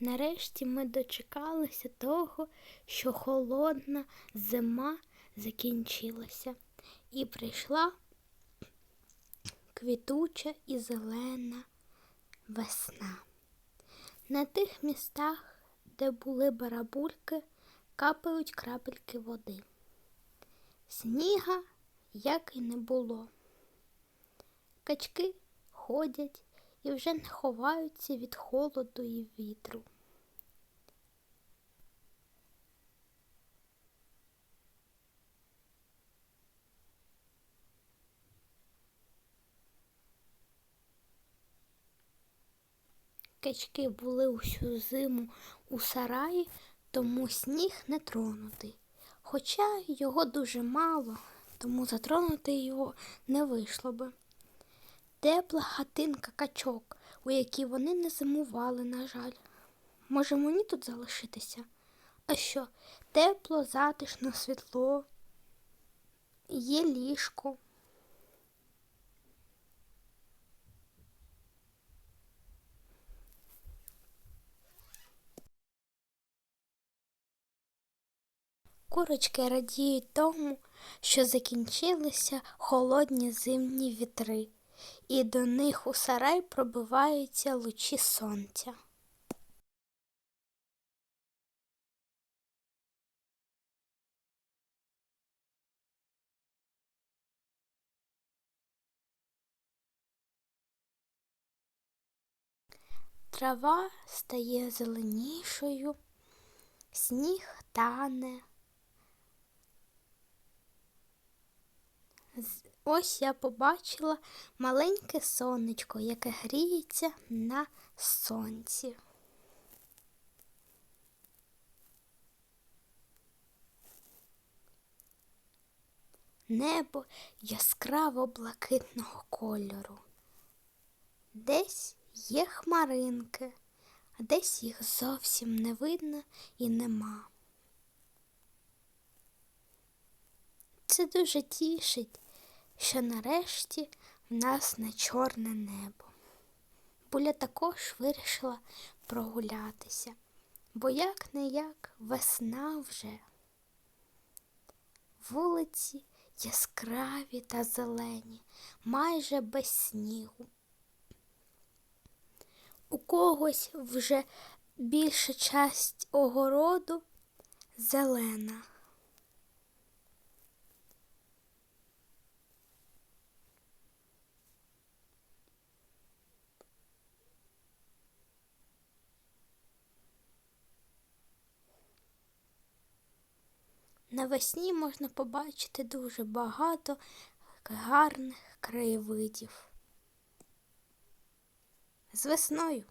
Нарешті ми дочекалися того, що холодна зима закінчилася, і прийшла квітуча і зелена весна. На тих містах, де були барабульки, капають крапельки води. Сніга як і не було. Качки ходять і вже не ховаються від холоду і вітру. Качки були усю зиму у сараї, тому сніг не тронутий. Хоча його дуже мало, тому затронути його не вийшло би. Тепла хатинка качок, у якій вони не зимували, на жаль. Може, мені тут залишитися? А що, тепло, затишно, світло, є ліжко. Курочки радіють тому, що закінчилися холодні зимні вітри, і до них у сарай пробиваються лучі сонця. Трава стає зеленішою, сніг тане. Ось я побачила маленьке сонечко, яке гріється на сонці. Небо яскраво блакитного кольору. Десь є хмаринки, а десь їх зовсім не видно і нема. Це дуже тішить, що нарешті в нас не чорне небо. Буля також вирішила прогулятися, бо як не як весна вже. Вулиці яскраві та зелені, майже без снігу. У когось вже більша часть огороду зелена. Навесні можна побачити дуже багато гарних краєвидів. З весною!